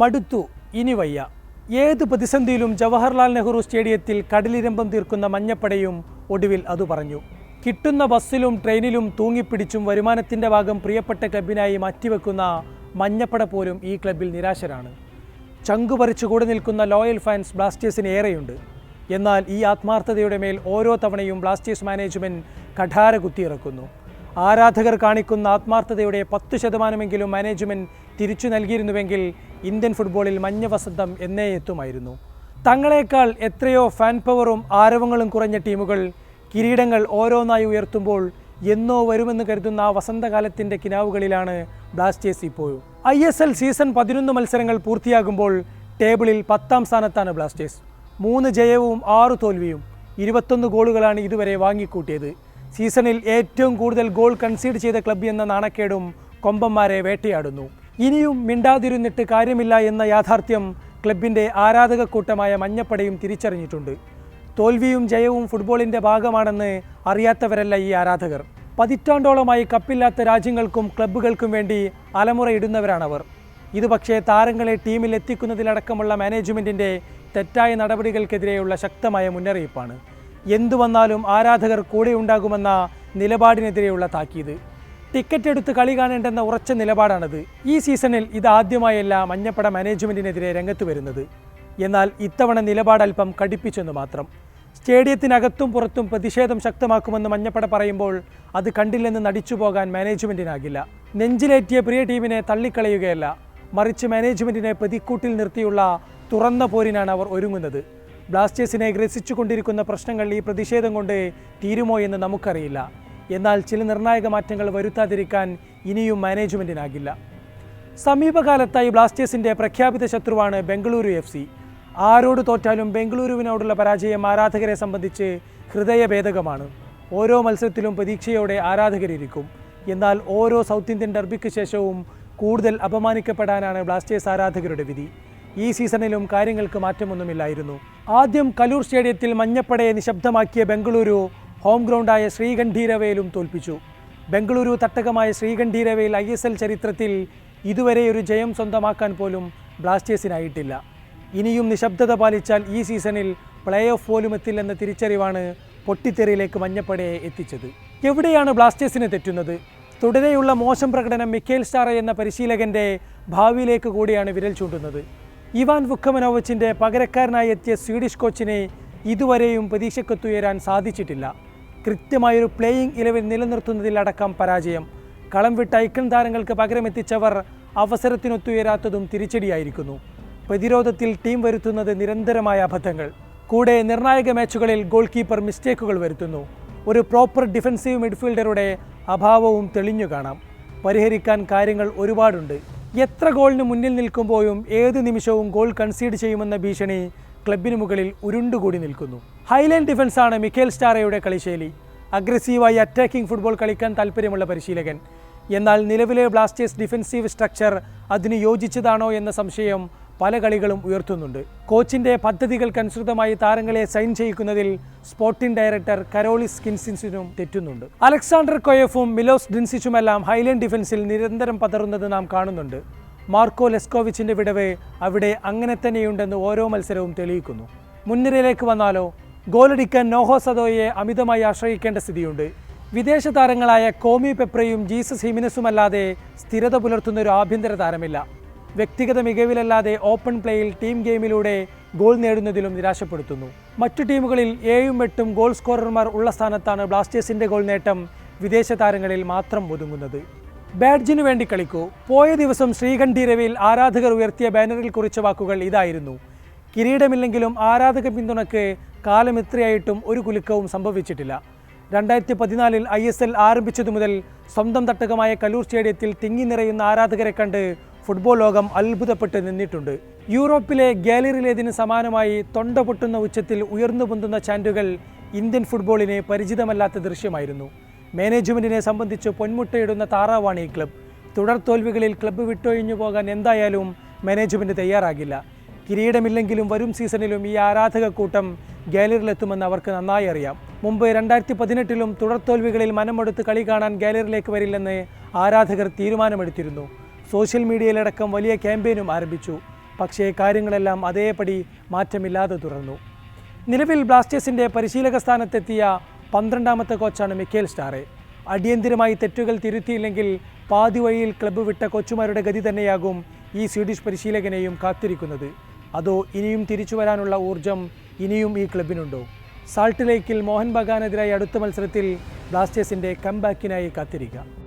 മടുത്തു. ഇനി വയ്യ. ഏത് പ്രതിസന്ധിയിലും ജവഹർലാൽ നെഹ്റു സ്റ്റേഡിയത്തിൽ കടലിരമ്പം തീർക്കുന്ന മഞ്ഞപ്പടയും ഒടുവിൽ അത് പറഞ്ഞു. കിട്ടുന്ന ബസ്സിലും ട്രെയിനിലും തൂങ്ങിപ്പിടിച്ചും വരുമാനത്തിന്റെ ഭാഗം പ്രിയപ്പെട്ട ക്ലബിനായി മാറ്റിവെക്കുന്ന മഞ്ഞപ്പട പോലും ഈ ക്ലബിൽ നിരാശരാണ്. ചങ്കുപറിച്ചു കൂടെ നിൽക്കുന്ന ലോയൽ ഫാൻസ് ബ്ലാസ്റ്റേഴ്സിന് ഏറെയുണ്ട്. എന്നാൽ ഈ ആത്മാർത്ഥതയുടെ മേൽ ഓരോ തവണയും ബ്ലാസ്റ്റേഴ്സ് മാനേജ്മെന്റ് കഠാര കുത്തിയിറക്കുന്നു. ആരാധകർ കാണിക്കുന്ന ആത്മാർത്ഥതയുടെ പത്ത് ശതമാനമെങ്കിലും മാനേജ്മെന്റ് തിരിച്ചു നൽകിയിരുന്നുവെങ്കിൽ ഇന്ത്യൻ ഫുട്ബോളിൽ മഞ്ഞ വസന്തം എന്നേ എത്തുമായിരുന്നു. തങ്ങളെക്കാൾ എത്രയോ ഫാൻ പവറും ആരവങ്ങളും കുറഞ്ഞ ടീമുകൾ കിരീടങ്ങൾ ഓരോന്നായി ഉയർത്തുമ്പോൾ എന്നോ വരുമെന്ന് കരുതുന്ന ആ വസന്തകാലത്തിന്റെ കിനാവുകളിലാണ് ബ്ലാസ്റ്റേഴ്സ് ഇപ്പോഴും ഐ എസ് എൽ സീസൺ പതിനൊന്ന് മത്സരങ്ങൾ പൂർത്തിയാകുമ്പോൾ ടേബിളിൽ പത്താം സ്ഥാനത്താണ് ബ്ലാസ്റ്റേഴ്സ്. മൂന്ന് ജയവും ആറ് തോൽവിയും ഇരുപത്തൊന്ന് ഗോളുകളാണ് ഇതുവരെ വാങ്ങിക്കൂട്ടിയത്. സീസണിൽ ഏറ്റവും കൂടുതൽ ഗോൾ കൺസീഡ് ചെയ്ത ക്ലബ്ബ് എന്ന നാണക്കേടും കൊമ്പന്മാരെ വേട്ടയാടുന്നു. ഇനിയും മിണ്ടാതിരുന്നിട്ട് കാര്യമില്ല എന്ന യാഥാർത്ഥ്യം ക്ലബിന്റെ ആരാധക കൂട്ടമായ മഞ്ഞപ്പടയും തിരിച്ചറിഞ്ഞിട്ടുണ്ട്. തോൽവിയും ജയവും ഫുട്ബോളിന്റെ ഭാഗമാണെന്ന് അറിയാത്തവരല്ല ഈ ആരാധകർ. പതിറ്റാണ്ടോളമായി കപ്പില്ലാത്ത രാജ്യങ്ങൾക്കും ക്ലബ്ബുകൾക്കും വേണ്ടി അലമുറയിടുന്നവരാണവർ. ഇത് പക്ഷേ താരങ്ങളെ ടീമിൽ എത്തിക്കുന്നതിലടക്കമുള്ള മാനേജ്മെന്റിന്റെ തെറ്റായ നടപടികൾക്കെതിരെയുള്ള ശക്തമായ മുന്നറിയിപ്പാണ്. എന്തു വന്നാലും ആരാധകർ കൂടെയുണ്ടാകുമെന്ന നിലപാടിനെതിരെയുള്ള താക്കീത്. ടിക്കറ്റ് എടുത്ത് കളി കാണേണ്ടെന്ന ഉറച്ച നിലപാടാണത്. ഈ സീസണിൽ ഇതാദ്യമായല്ല മഞ്ഞപ്പട മാനേജ്മെന്റിനെതിരെ രംഗത്ത് വരുന്നത്. എന്നാൽ ഇത്തവണ നിലപാട് അല്പം കടുപ്പിച്ചെന്ന് മാത്രം. സ്റ്റേഡിയത്തിനകത്തും പുറത്തും പ്രതിഷേധം ശക്തമാക്കുമെന്ന് മഞ്ഞപ്പട പറയുമ്പോൾ അത് കണ്ടില്ലെന്ന് നടിച്ചു പോകാൻ മാനേജ്മെന്റിനാകില്ല നെഞ്ചിലേറ്റിയ പ്രിയ ടീമിനെ തള്ളിക്കളയുകയല്ല മറിച്ച് മാനേജ്മെന്റിനെ പ്രതിക്കൂട്ടിൽ നിർത്തിയുള്ള തുറന്ന പോരിനാണ് അവർ ഒരുങ്ങുന്നത്. ബ്ലാസ്റ്റേഴ്സിനെ ഗ്രസിച്ചുകൊണ്ടിരിക്കുന്ന പ്രശ്നങ്ങൾ ഈ പ്രതിഷേധം കൊണ്ട് തീരുമോ എന്ന് നമുക്കറിയില്ല. എന്നാൽ ചില നിർണായക മാറ്റങ്ങൾ വരുത്താതിരിക്കാൻ ഇനിയും മാനേജ്മെന്റിനാകില്ല സമീപകാലത്തായി ബ്ലാസ്റ്റേഴ്സിന്റെ പ്രഖ്യാപിത ശത്രുവാണ് ബംഗളൂരു എഫ് സി. ആരോട് തോറ്റാലും ബംഗളൂരുവിനോടുള്ള പരാജയം ആരാധകരെ സംബന്ധിച്ച് ഹൃദയഭേദകമാണ്. ഓരോ മത്സരത്തിലും പ്രതീക്ഷയോടെ ആരാധകരിരിക്കും. എന്നാൽ ഓരോ സൗത്ത് ഇന്ത്യൻ ഡർബിക്ക് ശേഷവും കൂടുതൽ അപമാനിക്കപ്പെടാനാണ് ബ്ലാസ്റ്റേഴ്സ് ആരാധകരുടെ വിധി. ഈ സീസണിലും കാര്യങ്ങൾക്ക് മാറ്റമൊന്നുമില്ലായിരുന്നു. ആദ്യം കലൂർ സ്റ്റേഡിയത്തിൽ മഞ്ഞപ്പടയെ നിശബ്ദമാക്കിയ ബംഗളൂരു ഹോം ഗ്രൗണ്ടായ ശ്രീകണ്ഠീരവയിലും തോൽപ്പിച്ചു. ബംഗളൂരു തട്ടകമായ ശ്രീകണ്ഠീരവയിൽ ഐ എസ് എൽ ചരിത്രത്തിൽ ഇതുവരെ ഒരു ജയം സ്വന്തമാക്കാൻ പോലും ബ്ലാസ്റ്റേഴ്സിനായിട്ടില്ല. ഇനിയും നിശബ്ദത പാലിച്ചാൽ ഈ സീസണിൽ പ്ലേ ഓഫ് പോലും എത്തില്ലെന്ന തിരിച്ചറിവാണ് പൊട്ടിത്തെറിയിലേക്ക് മഞ്ഞപ്പടയെ എത്തിച്ചത്. എവിടെയാണ് ബ്ലാസ്റ്റേഴ്സിന് തെറ്റുന്നത്? തുടരെയുള്ള മോശം പ്രകടനം മിക്കേൽ സ്റ്റാറ എന്ന പരിശീലകന്റെ ഭാവിയിലേക്ക് കൂടിയാണ് വിരൽ ചൂണ്ടുന്നത്. ഇവാൻ വുക്കമനോവച്ചിന്റെ പകരക്കാരനായി എത്തിയ സ്വീഡിഷ് കോച്ചിനെ ഇതുവരെയും പ്രതീക്ഷക്കൊത്തുയരാൻ സാധിച്ചിട്ടില്ല. കൃത്യമായൊരു പ്ലേയിങ് ഇലവൻ നിലനിർത്തുന്നതിലടക്കം പരാജയം. കളം വിട്ട ഐക്കൺ താരങ്ങൾക്ക് പകരമെത്തിച്ചവർ അവസരത്തിനൊത്തുയരാത്തതും തിരിച്ചടിയായിരിക്കുന്നു. പ്രതിരോധത്തിൽ ടീം വരുത്തുന്നത് നിരന്തരമായ അബദ്ധങ്ങൾ. കൂടെ നിർണായക മാച്ചുകളിൽ ഗോൾ കീപ്പർ മിസ്റ്റേക്കുകൾ വരുത്തുന്നു. ഒരു പ്രോപ്പർ ഡിഫൻസീവ് മിഡ്ഫീൽഡറുടെ അഭാവവും തെളിഞ്ഞു കാണാം. പരിഹരിക്കാൻ കാര്യങ്ങൾ ഒരുപാടുണ്ട്. എത്ര ഗോളിന് മുന്നിൽ നിൽക്കുമ്പോഴും ഏത് നിമിഷവും ഗോൾ കൺസീഡ് ചെയ്യുമെന്ന ഭീഷണി ക്ലബിന് മുകളിൽ ഉരുണ്ടുകൂടി നിൽക്കുന്നു. ഹൈലൈൻ ഡിഫൻസാണ് മിക്കേൽ സ്റ്റാറയുടെ കളിശൈലി. അഗ്രസീവായി അറ്റാക്കിംഗ് ഫുട്ബോൾ കളിക്കാൻ താല്പര്യമുള്ള പരിശീലകൻ. എന്നാൽ നിലവിലെ ബ്ലാസ്റ്റേഴ്സ് ഡിഫൻസീവ് സ്ട്രക്ചർ അതിന് യോജിച്ചതാണോ എന്ന സംശയം പല കളികളും ഉയർത്തുന്നുണ്ട്. കോച്ചിന്റെ പദ്ധതികൾക്കനുസൃതമായി താരങ്ങളെ സൈൻ ചെയ്യിക്കുന്നതിൽ സ്പോർട്ടിംഗ് ഡയറക്ടർ കരോളിസ് കിൻസിൻസിനും തെറ്റുന്നുണ്ട്. അലക്സാണ്ടർ കൊയഫും മിലോസ് ഡിൻസിച്ചുമെല്ലാം ഹൈലൈൻ ഡിഫൻസിൽ നിരന്തരം പതറുന്നത് നാം കാണുന്നുണ്ട്. മാർക്കോ ലെസ്കോവിച്ചിന്റെ വിടവ് അവിടെ അങ്ങനെ തന്നെയുണ്ടെന്ന് ഓരോ മത്സരവും തെളിയിക്കുന്നു. മുൻനിരയിലേക്ക് വന്നാലോ ഗോളടിക്കാൻ നോഹോ സദോയെ അമിതമായി ആശ്രയിക്കേണ്ട സ്ഥിതിയുണ്ട്. വിദേശ താരങ്ങളായ കോമി പെപ്രയും ജീസസ് ഹിമിനസുമല്ലാതെ സ്ഥിരത പുലർത്തുന്ന ഒരു ആഭ്യന്തര താരമില്ല. വ്യക്തിഗത മികവിലല്ലാതെ ഓപ്പൺ പ്ലേയിൽ ടീം ഗെയിമിലൂടെ ഗോൾ നേടുന്നതിലും നിരാശപ്പെടുത്തുന്നു. മറ്റു ടീമുകളിൽ ഏഴും എട്ടും ഗോൾ സ്കോറർമാർ ഉള്ള സ്ഥാനത്താണ് ബ്ലാസ്റ്റേഴ്സിന്റെ ഗോൾ നേട്ടം വിദേശ താരങ്ങളിൽ മാത്രം ഒതുങ്ങുന്നത്. ബാഡ്ജിനു വേണ്ടി കളിക്കൂ. പോയ ദിവസം ശ്രീകണ്ഠീരവിൽ ആരാധകർ ഉയർത്തിയ ബാനറിൽ കുറിച്ച വാക്കുകൾ ഇതായിരുന്നു. കിരീടമില്ലെങ്കിലും ആരാധക പിന്തുണയ്ക്ക് കാലം എത്രയായിട്ടും ഒരു കുലുക്കവും സംഭവിച്ചിട്ടില്ല. രണ്ടായിരത്തി പതിനാലിൽ ഐ എസ് എൽ ആരംഭിച്ചതു മുതൽ സ്വന്തം തട്ടകമായ കലൂർ സ്റ്റേഡിയത്തിൽ തിങ്ങി നിറയുന്ന ആരാധകരെ കണ്ട് ഫുട്ബോൾ ലോകം അത്ഭുതപ്പെട്ട് നിന്നിട്ടുണ്ട്. യൂറോപ്പിലെ ഗാലറിയിലേതിന് സമാനമായി തൊണ്ട പൊട്ടുന്ന ഉച്ചത്തിൽ ഉയർന്നു പൊന്തുന്ന ചാൻഡുകൾ ഇന്ത്യൻ ഫുട്ബോളിന് പരിചിതമല്ലാത്ത ദൃശ്യമായിരുന്നു. മാനേജ്മെന്റിനെ സംബന്ധിച്ച് പൊന്മുട്ടയിടുന്ന താറാവാണ് ഈ ക്ലബ്. തുടർ തോൽവികളിൽ ക്ലബ്ബ് വിട്ടൊഴിഞ്ഞു പോകാൻ എന്തായാലും മാനേജ്മെന്റ് തയ്യാറാകില്ല. കിരീടമില്ലെങ്കിലും വരും സീസണിലും ഈ ആരാധക കൂട്ടം ഗാലറിയിലെത്തുമെന്ന് അവർക്ക് നന്നായി അറിയാം. മുമ്പ് രണ്ടായിരത്തി പതിനെട്ടിലും തുടർ തോൽവികളിൽ മനമെടുത്ത് കളി കാണാൻ ഗാലറിയിലേക്ക് വരില്ലെന്ന് ആരാധകർ തീരുമാനമെടുത്തിരുന്നു. സോഷ്യൽ മീഡിയയിലടക്കം വലിയ ക്യാമ്പയിനും ആരംഭിച്ചു. പക്ഷേ കാര്യങ്ങളെല്ലാം അതേപടി മാറ്റമില്ലാതെ തുടർന്നു. നിലവിൽ ബ്ലാസ്റ്റേഴ്സിന്റെ പരിശീലക സ്ഥാനത്തെത്തിയ പന്ത്രണ്ടാമത്തെ കോച്ചാണ് മിക്കേൽ സ്റ്റാറെ. അടിയന്തിരമായി തെറ്റുകൾ തിരുത്തിയില്ലെങ്കിൽ പാതിവഴിയിൽ ക്ലബ്ബ് വിട്ട കോച്ചുമാരുടെ ഗതി തന്നെയാകും ഈ സ്വീഡിഷ് പരിശീലകനെയും കാത്തിരിക്കുന്നത്. അതോ ഇനിയും തിരിച്ചു വരാനുള്ള ഊർജം ഇനിയും ഈ ക്ലബിനുണ്ടോ? സാൾട്ട് ലേക്കിൽ മോഹൻ ബഗാനെതിരായി അടുത്ത മത്സരത്തിൽ ബ്ലാസ്റ്റേഴ്സിന്റെ കംബാക്കിനായി കാത്തിരിക്കാം.